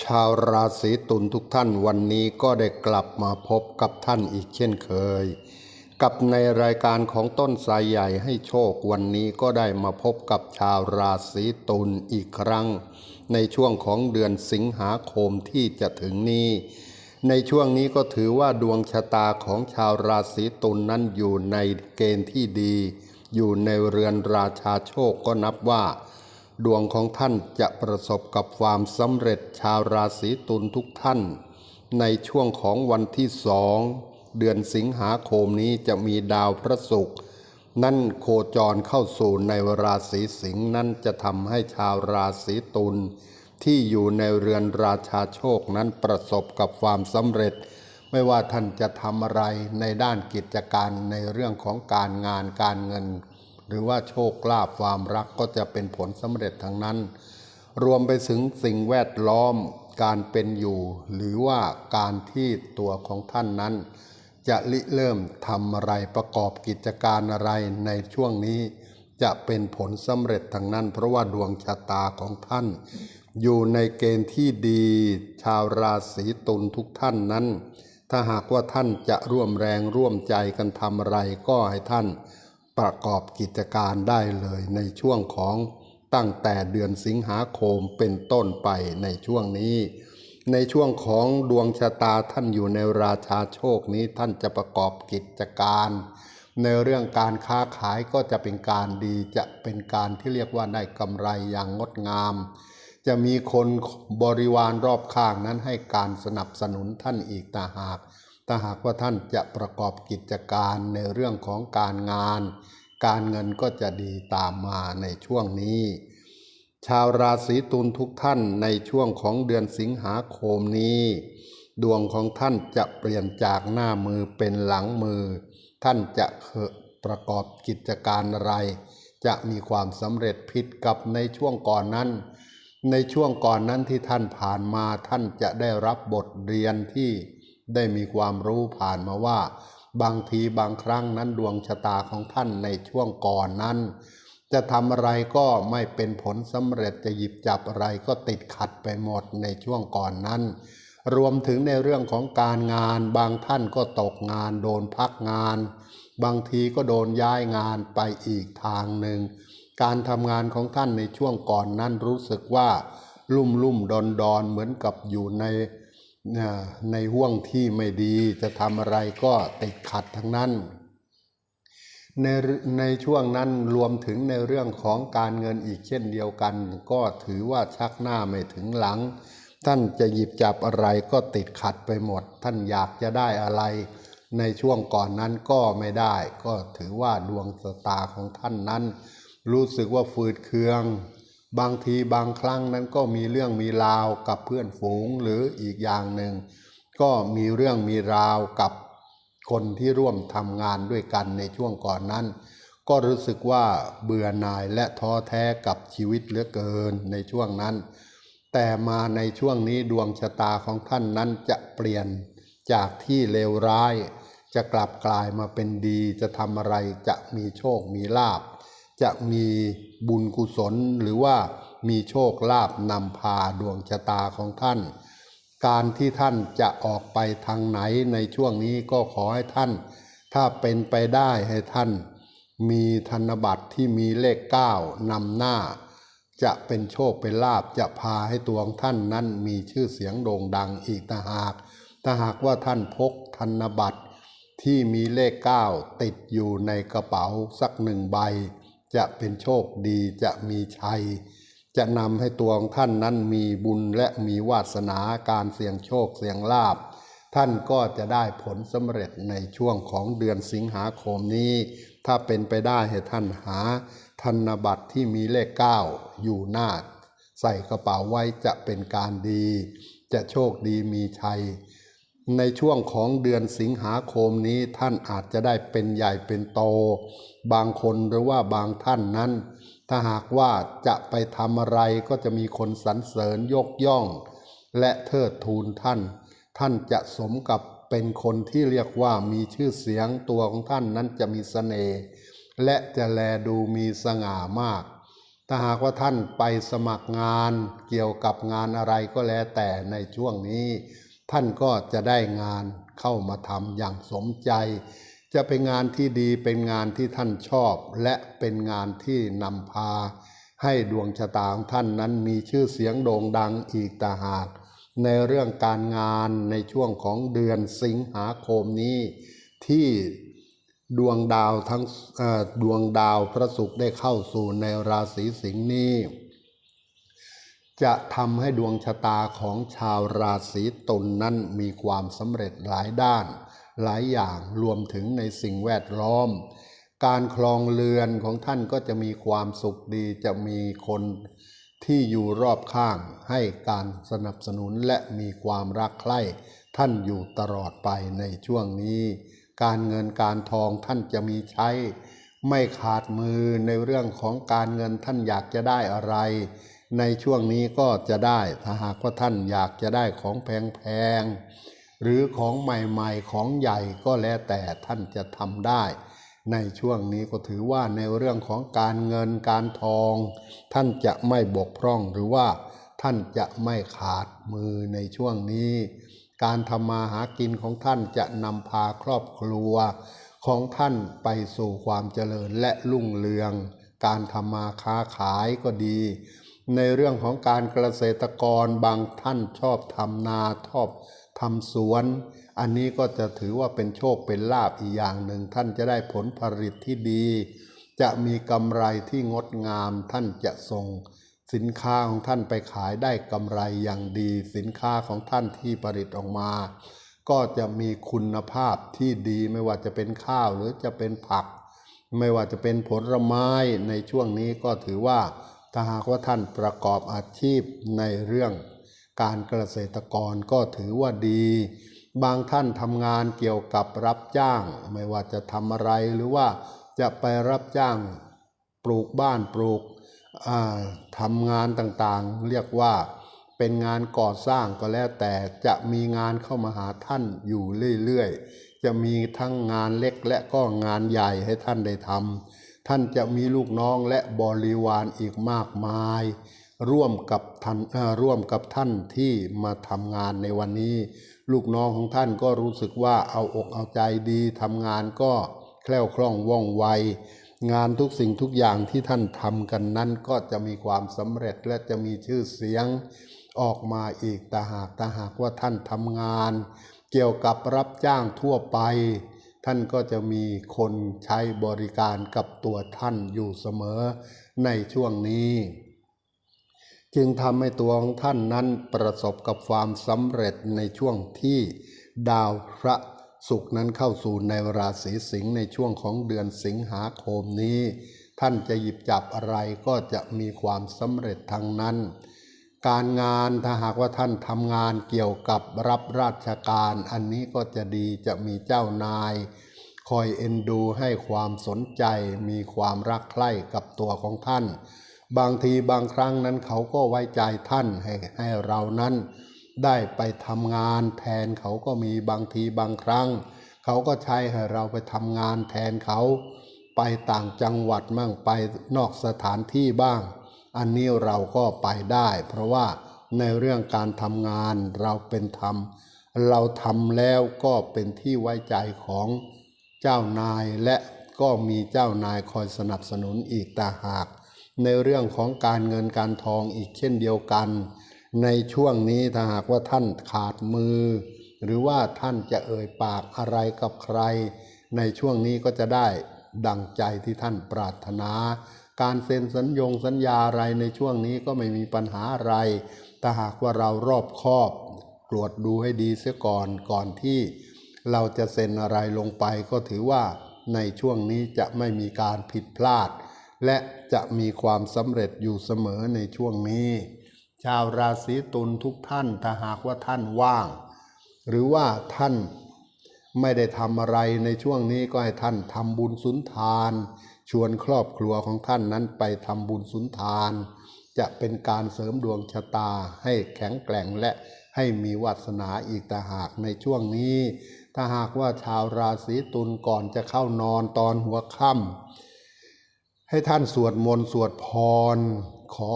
ชาวราศีตุลทุกท่านวันนี้ก็ได้กลับมาพบกับท่านอีกเช่นเคย กับในรายการของต้นสายใหญ่ให้โชควันนี้ก็ได้มาพบกับชาวราศีตุลอีกครั้ง ในช่วงของเดือนสิงหาคมที่จะถึงนี้ ในช่วงนี้ก็ถือว่าดวงชะตาของชาวราศีตุลนั้นอยู่ในเกณฑ์ที่ดี อยู่ในเรือนราชาโชคก็นับว่า ดวงของท่านจะประสบกับความสำเร็จชาวราศีตุลทุกท่าน ในช่วงของวันที่สองเดือนสิงหาคมนี้จะมีดาวพระศุกร์นั่นโคจรเข้าสู่ในราศีสิงห์นั้นจะทำให้ชาวราศีตุลที่อยู่ในเรือนราชาโชคนั้นประสบกับความสำเร็จ ไม่ว่าท่านจะทำอะไรในด้านกิจการในเรื่องของการงานการเงิน หรือว่าโชคลาภความรักก็จะเป็นผลสำเร็จทั้งนั้น รวมไปถึงสิ่งแวดล้อมการเป็นอยู่ หรือว่าการที่ตัวของท่านนั้น จะริเริ่มทำอะไรประกอบกิจการอะไรในช่วงนี้ จะเป็นผลสำเร็จทั้งนั้น เพราะว่าดวงชะตาของท่าน อยู่ในเกณฑ์ที่ดี ชาวราศีตุลทุกท่านนั้นถ้าหากว่าท่านจะร่วมแรงร่วมใจกันทำอะไรก็ให้ท่าน ประกอบกิจการได้เลยในช่วงของตั้งแต่เดือนสิงหาคมเป็นต้นไปในช่วงนี้ ในช่วงของดวงชะตาท่านอยู่ในราชาโชคนี้ท่านจะประกอบกิจการ ในเรื่องการค้าขายก็จะเป็นการดีจะเป็นการที่เรียกว่าได้กำไรอย่างงดงาม จะมีคนบริวารรอบข้างนั้นให้การสนับสนุนท่านอีกต่างหาก ถ้าหากว่าท่านจะประกอบกิจการในเรื่องของการงาน การเงินก็จะดีตามมาในช่วงนี้ ชาวราศีตุลทุกท่านในช่วงของเดือนสิงหาคมนี้ ดวงของท่านจะเปลี่ยนจากหน้ามือเป็นหลังมือ ท่านจะประกอบกิจการอะไร จะมีความสำเร็จผิดกับในช่วงก่อนนั้นในช่วงก่อนนั้นที่ท่านผ่านมาท่านจะได้รับบทเรียนที่ ได้มีความรู้ผ่านมาว่า บางทีบางครั้งนั้นดวงชะตาของท่านในช่วงก่อนนั้น จะทำอะไรก็ไม่เป็นผลสำเร็จจะหยิบจับอะไรก็ติดขัดไปหมดในช่วงก่อนนั้น รวมถึงในเรื่องของการงาน บางท่านก็ตกงานโดนพักงาน บางทีก็โดนย้ายงานไปอีกทางหนึ่ง การทำงานของท่านในช่วงก่อนนั้นรู้สึกว่าลุ่มลุ่มดอนดอนเหมือนกับอยู่ใน ในห่วงที่ไม่ดีจะทำอะไรก็ติดขัดทั้งนั้น ในในช่วงนั้นรวมถึงในเรื่องของการเงินอีกเช่นเดียวกัน ก็ถือว่าชักหน้าไม่ถึงหลัง ท่านจะหยิบจับอะไรก็ติดขัดไปหมด ท่านอยากจะได้อะไร ในช่วงก่อนนั้นก็ไม่ได้ ก็ถือว่าดวงสตาของท่านนั้น รู้สึกว่าฝืดเคือง บางทีบางครั้งนั้นก็มีเรื่องมีราวกับเพื่อนฝูงหรืออีกอย่างหนึ่ง ก็มีเรื่องมีราวกับคนที่ร่วมทำงานด้วยกันในช่วงก่อนนั้น ก็รู้สึกว่าเบื่อหน่ายและท้อแท้กับชีวิตเหลือเกินในช่วงนั้น แต่มาในช่วงนี้ดวงชะตาของท่านนั้นจะเปลี่ยนจากที่เลวร้าย จะกลับกลายมาเป็นดีจะทำอะไรจะมีโชคมีลาบ จะมีบุญกุศลหรือว่ามีโชคลาภนำพาดวงชะตาของท่าน การที่ท่านจะออกไปทางไหนในช่วงนี้ก็ขอให้ท่าน ถ้าเป็นไปได้ให้ท่าน มีธนบัตรที่มีเลขเก้านำหน้า จะเป็นโชคเป็นลาบจะพาให้ตัวของท่านนั้นมีชื่อเสียงโด่งดังอีกต่างหากถ้าหากว่าท่านพกธนบัตรที่มีเลขเก้าติดอยู่ในกระเป๋าสักหนึ่งใบ จะเป็นโชคดีจะมีชัย จะนำให้ตัวของท่านนั้นมีบุญและมีวาสนาการเสี่ยงโชคเสี่ยงลาบท่านก็จะได้ผลสำเร็จในช่วงของเดือนสิงหาคมนี้ ถ้าเป็นไปได้ให้ท่านหา ธนบัตรที่มีเลขเก้าอยู่หน้า ใส่กระเป๋าไว้จะเป็นการดี จะโชคดีมีชัย ในช่วงของเดือนสิงหาคมนี้ท่านอาจจะได้เป็นใหญ่เป็นโต บางคนหรือว่าบางท่านนั้น ถ้าหากว่าจะไปทำอะไรก็จะมีคนสรรเสริญยกย่อง และเทิดทูนท่าน ท่านจะสมกับเป็นคนที่เรียกว่ามีชื่อเสียงตัวของท่านนั้นจะมีเสน่ห์และจะแลดูมีสง่ามาก ถ้าหากว่าท่านไปสมัครงานเกี่ยวกับงานอะไรก็แล้วแต่ในช่วงนี้ ท่านก็จะได้งานเข้ามาทำอย่างสมใจ จะเป็นงานที่ดีเป็นงานที่ท่านชอบ และเป็นงานที่นำพา ให้ดวงชะตาของท่านนั้นมีชื่อเสียงโด่งดังอีกต่างหาก ในเรื่องการงานในช่วงของเดือนสิงหาคมนี้ ที่ดวงดาวทั้งดวงดาวพระศุกร์ได้เข้าสู่ในราศีสิงห์นี้ จะทำให้ดวงชะตาของชาวราศีตุลนนั้นมีความสำเร็จหลายด้าน หลายอย่างรวมถึงในสิ่งแวดล้อม การคลองเรือนของท่านก็จะมีความสุขดีจะมีคนที่อยู่รอบข้างให้การสนับสนุนและมีความรักใคร่ท่านอยู่ตลอดไปในช่วงนี้ การเงินการทองท่านจะมีใช้ ไม่ขาดมือในเรื่องของการเงินท่านอยากจะได้อะไร ในช่วงนี้ก็จะได้ถ้าหากว่าท่านอยากจะได้ของแพงๆหรือของใหม่ๆของใหญ่ก็แล้วแต่ท่านจะทำได้ ในช่วงนี้ก็ถือว่าในเรื่องของการเงินการทอง ท่านจะไม่บกพร่องหรือว่าท่านจะไม่ขาดมือในช่วงนี้ การทำมาหากินของท่านจะนำพาครอบครัวของท่านไปสู่ความเจริญและรุ่งเรือง การทำมาค้าขายก็ดี ในเรื่องของการเกษตรกรบางท่านชอบทำนาชอบทำสวน อันนี้ก็จะถือว่าเป็นโชคเป็นลาภอีกอย่างหนึ่ง ท่านจะได้ผลผลิตที่ดี จะมีกำไรที่งดงาม ท่านจะส่งสินค้าของท่านไปขายได้กำไรอย่างดี สินค้าของท่านที่ผลิตออกมา ก็จะมีคุณภาพที่ดีไม่ว่าจะเป็นข้าวหรือจะเป็นผัก ไม่ว่าจะเป็นผลไม้ในช่วงนี้ก็ถือว่า ถ้าหากว่าท่านประกอบอาชีพในเรื่องการเกษตรกรก็ถือว่าดี บางท่านทำงานเกี่ยวกับรับจ้าง ไม่ว่าจะทำอะไรหรือว่าจะไปรับจ้างปลูกบ้านปลูกทำงานต่างๆ เรียกว่าเป็นงานก่อสร้างก็แล้วแต่จะมีงานเข้ามาหาท่านอยู่เรื่อยๆ จะมีทั้งงานเล็กและก็งานใหญ่ให้ท่านได้ทำ ท่านจะมีลูกน้องและบริวารอีกมากมาย ร่วมกับท่านร่วมกับท่านที่มาทำงานในวันนี้ ลูกน้องของท่านก็รู้สึกว่าเอาอกเอาใจดีทำงานก็แคล่วคล่องว่องไว งานทุกสิ่งทุกอย่างที่ท่านทำกันนั้นก็จะมีความสำเร็จและจะมีชื่อเสียงออกมาอีกแต่หากแต่หากว่าท่านทำงาน เกี่ยวกับรับจ้างทั่วไป ท่านก็จะมีคนใช้บริการกับตัวท่านอยู่เสมอในช่วงนี้ จึงทำให้ตัวของท่านนั้นประสบกับความสำเร็จในช่วงที่ดาวพระศุกร์นั้นเข้าสู่ในราศีสิงห์ในช่วงของเดือนสิงหาคมนี้ ท่านจะหยิบจับอะไรก็จะมีความสำเร็จทางนั้น การงานถ้าหากว่าท่านทำงานเกี่ยวกับรับราชการ อันนี้ก็จะดีจะมีเจ้านาย คอยเอ็นดูให้ความสนใจ มีความรักใคร่กับตัวของท่าน บางทีบางครั้งนั้นเขาก็ไว้ใจท่านให้ให้เรานั้น ได้ไปทำงานแทนเขาก็มีบางทีบางครั้ง เขาก็ใช้ให้เราไปทำงานแทนเขา ไปต่างจังหวัดมั่งไปนอกสถานที่บ้าง อันนี้เราก็ไปได้ เพราะว่าในเรื่องการทำงานเราเป็นธรรม เราทำแล้วก็เป็นที่ไว้ใจของเจ้านายและก็มีเจ้านายคอยสนับสนุนอีกต่าหาก ในเรื่องของการเงินการทองอีกเช่นเดียวกัน ในช่วงนี้ถ้าหากว่าท่านขาดมือ หรือว่าท่านจะเอ่ยปากอะไรกับใคร ในช่วงนี้ก็จะได้ดังใจที่ท่านปรารถนา การเซ็นสัญญงสัญญาอะไรในช่วงนี้ก็ไม่มีปัญหาอะไรแต่หากว่าเรารอบคอบตรวจดูให้ดีเสียก่อนก่อนที่เราจะเซ็นอะไรลงไปก็ถือว่าในช่วงนี้จะไม่มีการผิดพลาด และจะมีความสำเร็จอยู่เสมอในช่วงนี้ ชาวราศีตุลทุกท่านถ้าหากว่าท่านว่าง หรือว่าท่านไม่ได้ทำอะไรในช่วงนี้ก็ให้ท่านทำบุญสุนทาน ชวนครอบครัวของท่านนั้นไปทำบุญสุนทาน จะเป็นการเสริมดวงชะตาให้แข็งแกร่งและให้มีวาสนาอีกต่หากในช่วงนี้ ถ้าหากว่าชาวราศีตุลก่อนจะเข้านอนตอนหัวค่ำให้ท่านสวดมนต์สวดพร ขอ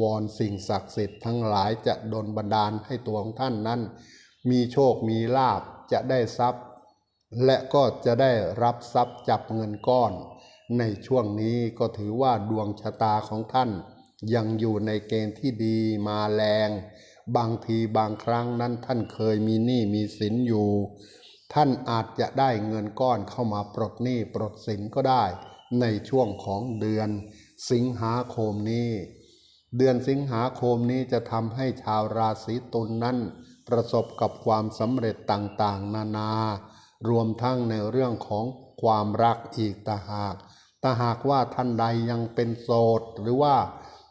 วอนสิ่งศักดิ์สิทธิ์ทั้งหลายจะดลบันดาลให้ตัวของท่านนั้น มีโชคมีลาบจะได้ทรัพย์ และก็จะได้รับทรัพย์จับเงินก้อน ในช่วงนี้ก็ถือว่าดวงชะตาของท่าน ยังอยู่ในเกณฑ์ที่ดีมาแรง บางทีบางครั้งนั้นท่านเคยมีหนี้มีสินอยู่ ท่านอาจจะได้เงินก้อนเข้ามาปลดหนี้ปลดสินก็ได้ ในช่วงของเดือน สิงหาคมนี้ เดือนสิงหาคมนี้จะทำให้ชาวราศีตุลนนั้น ประสบกับความสำเร็จต่างๆ นานา รวมทั้งในเรื่องของความรักอีกต่างหาก ถ้าหากว่าท่านใดยังเป็นโสด หรือว่า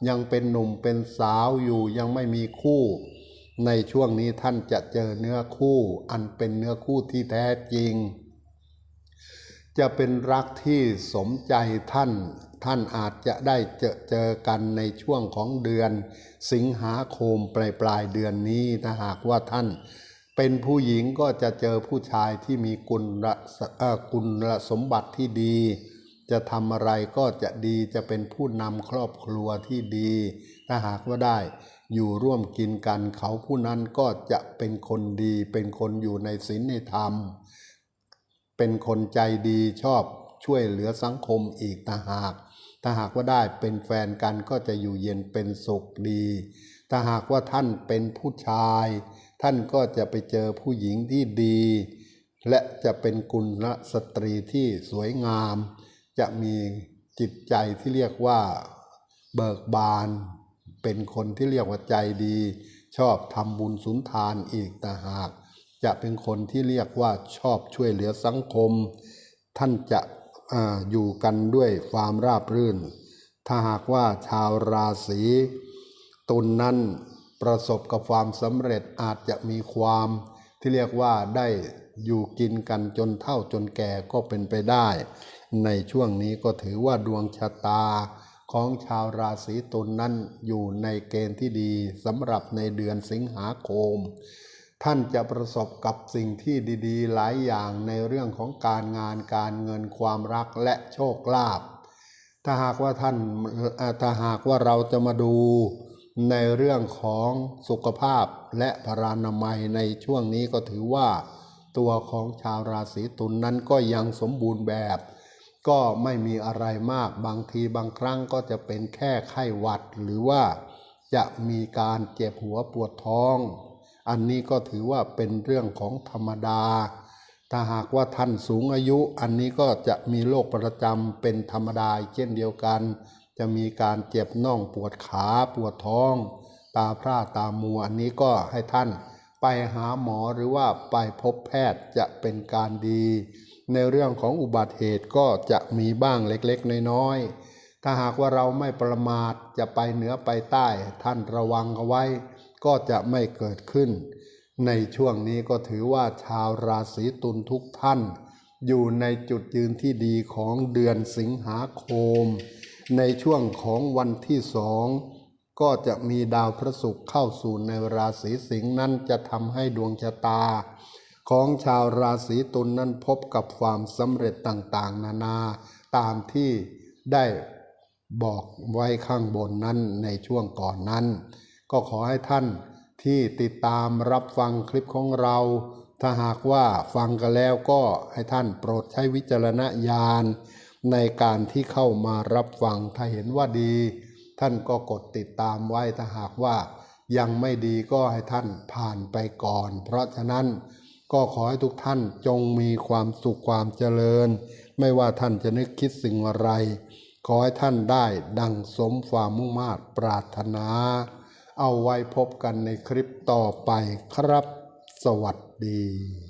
ยังเป็นหนุ่มเป็นสาวอยู่ยังไม่มีคู่ ในช่วงนี้ท่านจะเจอเนื้อคู่อันเป็นเนื้อคู่ที่แท้จริง จะเป็นรักที่สมใจท่าน ท่านอาจจะได้เจอเจอกันในช่วงของเดือน สิงหาคมปลายปลายเดือนนี้ถ้าหากว่าท่านเป็นผู้หญิงก็จะเจอผู้ชายที่มีกุลสเอ่อกุลสมบัติที่ดี จะทำอะไรก็จะดีจะเป็นผู้นำครอบครัวที่ดี ถ้าหากว่าได้อยู่ร่วมกินกันเขาผู้นั้นก็จะเป็นคนดี เป็นคนอยู่ในศีลในธรรม เป็นคนใจดีชอบช่วยเหลือสังคมอีกต่างหาก ถ้าหากว่าได้เป็นแฟนกันก็จะอยู่เย็นเป็นสุขดี ถ้าหากว่าท่านเป็นผู้ชาย ท่านก็จะไปเจอผู้หญิงที่ดี และจะเป็นกุลสตรีที่สวยงาม จะมีจิตใจที่เรียกว่าเบิกบาน เป็นคนที่เรียกว่าใจดี ชอบทำบุญสุนทานอีกต่างหาก จะเป็นคนที่เรียกว่าชอบช่วยเหลือสังคม ท่านจะออยู่กันด้วยความราบรื่น ถ้าหากว่าชาวราศีตุลนนั้นประสบกับความสำเร็จอาจจะมีความที่เรียกว่าได้อยู่กินกันจนเฒ่าจนแก่ก็เป็นไปได้ ในช่วงนี้ก็ถือว่าดวงชะตาของชาวราศีตุลนนั้นอยู่ในเกณฑ์ที่ดีสำหรับในเดือนสิงหาคม ท่านจะประสบกับสิ่งที่ดีๆ หลายอย่างในเรื่องของการงานการเงินความรักและโชคลาภถ้าหากว่าท่านถ้าหากว่าเราจะมาดูในเรื่องของสุขภาพและพรานามัยในช่วงนี้ก็ถือว่า ตัวของชาวราศีตุลนนั้นก็ยังสมบูรณ์แบบ ก็ไม่มีอะไรมากบางทีบางครั้งก็จะเป็นแค่ไข้หวัด หรือว่าจะมีการเจ็บหัวปวดท้อง อันนี้ก็ถือว่าเป็นเรื่องของธรรมดา ถ้าหากว่าท่านสูงอายุ อันนี้ก็จะมีโรคประจำเป็นธรรมดาเช่นเดียวกัน จะมีการเจ็บน่องปวดขาปวดท้อง ตาพร่าตามัวอันนี้ก็ให้ท่านไปหาหมอหรือว่าไปพบแพทย์จะเป็นการดี ในเรื่องของอุบัติเหตุก็จะมีบ้างเล็กๆ น้อยๆ ถ้าหากว่าเราไม่ประมาทจะไปเหนือไปใต้ ท่านระวังเอาไว้ ก็จะไม่เกิดขึ้น ในช่วงนี้ก็ถือว่าชาวราศีตุลทุกท่าน อยู่ในจุดยืนที่ดีของเดือนสิงหาคม ในช่วงของวันที่สองก็จะมีดาวพระศุกร์เข้าสู่ในราศีสิงห์นั้นจะทำให้ดวงชะตา ของชาวราศีตุลนนั้นพบกับความสำเร็จต่างๆ นานาตามที่ได้บอกไว้ข้างบนนั้นในช่วงก่อนนั้น ก็ขอให้ท่านที่ติดตามรับฟังคลิปของเรา ถ้าหากว่าฟังกันแล้วก็ให้ท่านโปรดใช้วิจารณญาณในการที่เข้ามารับฟังถ้าเห็นว่าดี ท่านก็กดติดตามไว้ถ้าหากว่ายังไม่ดีก็ให้ท่านผ่านไปก่อน เพราะฉะนั้น ก็ขอให้ทุกท่านจงมีความสุขความเจริญ ไม่ว่าท่านจะนึกคิดสิ่งอะไร ขอให้ท่านได้ดังสมความมุ่งมา่ปรารถนา เอาไว้พบกันในคลิปต่อไปครับ สวัสดี